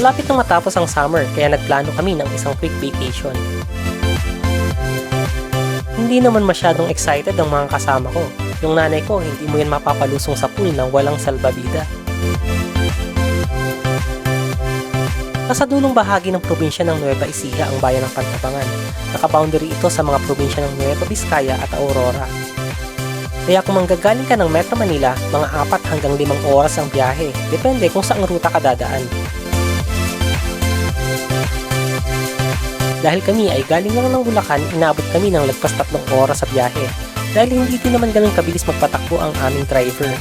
Malapit nang matapos ang summer kaya nagplano kami ng isang quick vacation. Hindi naman masyadong excited ang mga kasama ko. Yung nanay ko, hindi mo yan mapapalusong sa pool nang walang salbabida. Nasa dulong bahagi ng probinsya ng Nueva Ecija ang bayan ng Pantabangan. Nakaboundary ito sa mga probinsya ng Nueva Vizcaya at Aurora. Kaya kung manggagaling ka ng Metro Manila, mga apat hanggang limang oras ang biyahe. Depende kung saang ruta ka dadaan. Dahil kami ay galing lang ng Bulacan, inabot kami ng lagpas tatlong oras sa biyahe. Dahil hindi din naman ganun kabilis magpatakbo ang aming driver.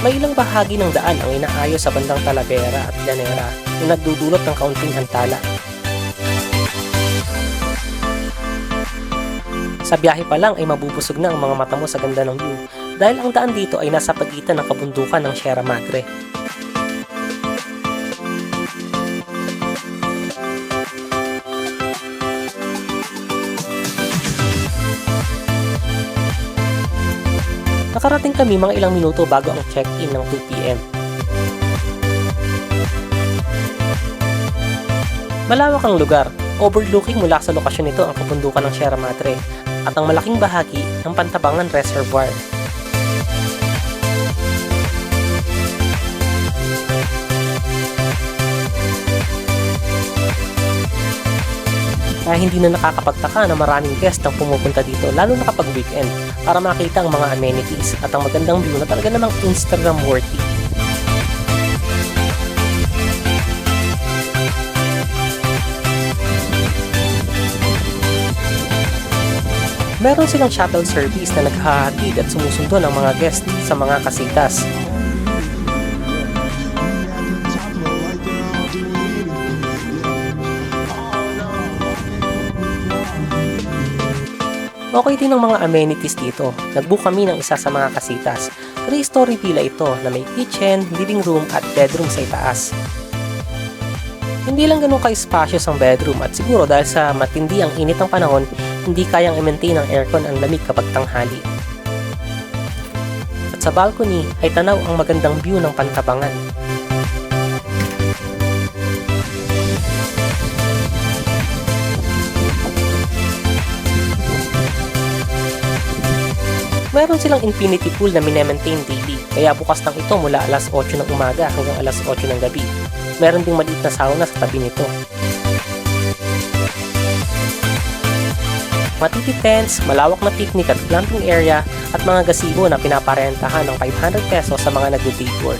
May ilang bahagi ng daan ang inaayos sa bandang Talavera at Llanera na nagdudulot ng kaunting antala. Sa biyahe pa lang ay mabubusog na ang mga mata mo sa ganda ng view dahil ang daan dito ay nasa pagitan ng kabundukan ng Sierra Madre. Nakarating kami mga ilang minuto bago ang check-in ng 2pm. Malawak ang lugar, overlooking mula sa lokasyon nito ang kabundukan ng Sierra Madre at ang malaking bahagi ng Pantabangan Reservoir. Kaya hindi na nakakapagtaka na maraming guest ang pumupunta dito lalo na kapag weekend para makita ang mga amenities at ang magandang view na talaga namang Instagram worthy. Meron silang shuttle service na naghahatid at sumusundo ng mga guest sa mga kasitas. Okay din ang mga amenities dito. Nagbook kami ng isa sa mga kasitas. 3-story villa ito na may kitchen, living room at bedroom sa itaas. Hindi lang ganun ka-spacious ang bedroom at siguro dahil sa matindi ang init ng panahon, hindi kayang i-maintain ng aircon ang lamig kapag tanghali. At sa balcony ay tanaw ang magandang view ng pantabangan. Meron silang infinity pool na minemaintain daily, kaya bukas lang ito mula alas 8 ng umaga hanggang alas 8 ng gabi. Meron ding maliit na sauna sa tabi nito. Matiti tents, malawak na picnic at glamping area at mga gazebo na pinaparentahan ng 500 pesos sa mga nagde-day tour.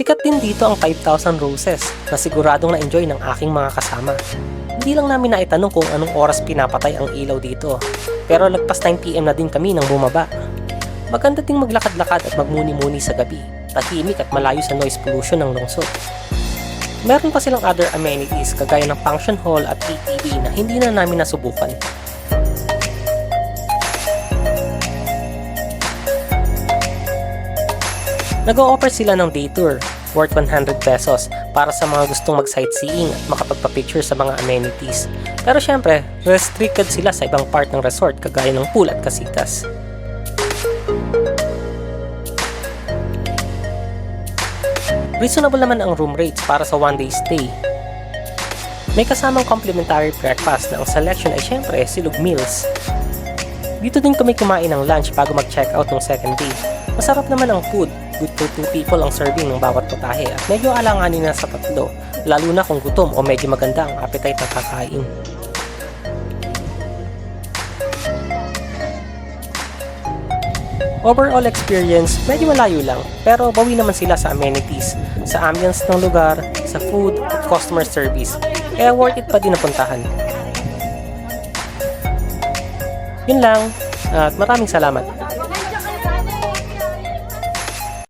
Sikat din dito ang 5,000 Roses na siguradong na-enjoy ng aking mga kasama. Hindi lang namin naitanong kung anong oras pinapatay ang ilaw dito. Pero lagpas 9pm na din kami nang bumaba. Maganda ding maglakad-lakad at magmuni-muni sa gabi. Tahimik at malayo sa noise pollution ng lungsod. Meron pa silang other amenities kagaya ng function hall at ATV na hindi na namin nasubukan. Nag-o-offer sila ng day tour worth 100 pesos para sa mga gustong mag-sightseeing at makapagpa-picture sa mga amenities. Pero syempre, restricted sila sa ibang part ng resort kagaya ng pool at kasitas. Reasonable naman ang room rates para sa one day stay. May kasamang complimentary breakfast na ang selection ay syempre silog meals. Dito din kami kumain ng lunch bago mag-check out ng second day. Masarap naman ang food, good for two people ang serving ng bawat putahe at medyo alanganin na sa tatlo, lalo na kung gutom o medyo maganda ang appetite ng kakain. Overall experience, medyo malayo lang, pero bawi naman sila sa amenities, sa ambience ng lugar, sa food, at customer service. Kaya worth it pa din na puntahan. Yun lang, at maraming salamat.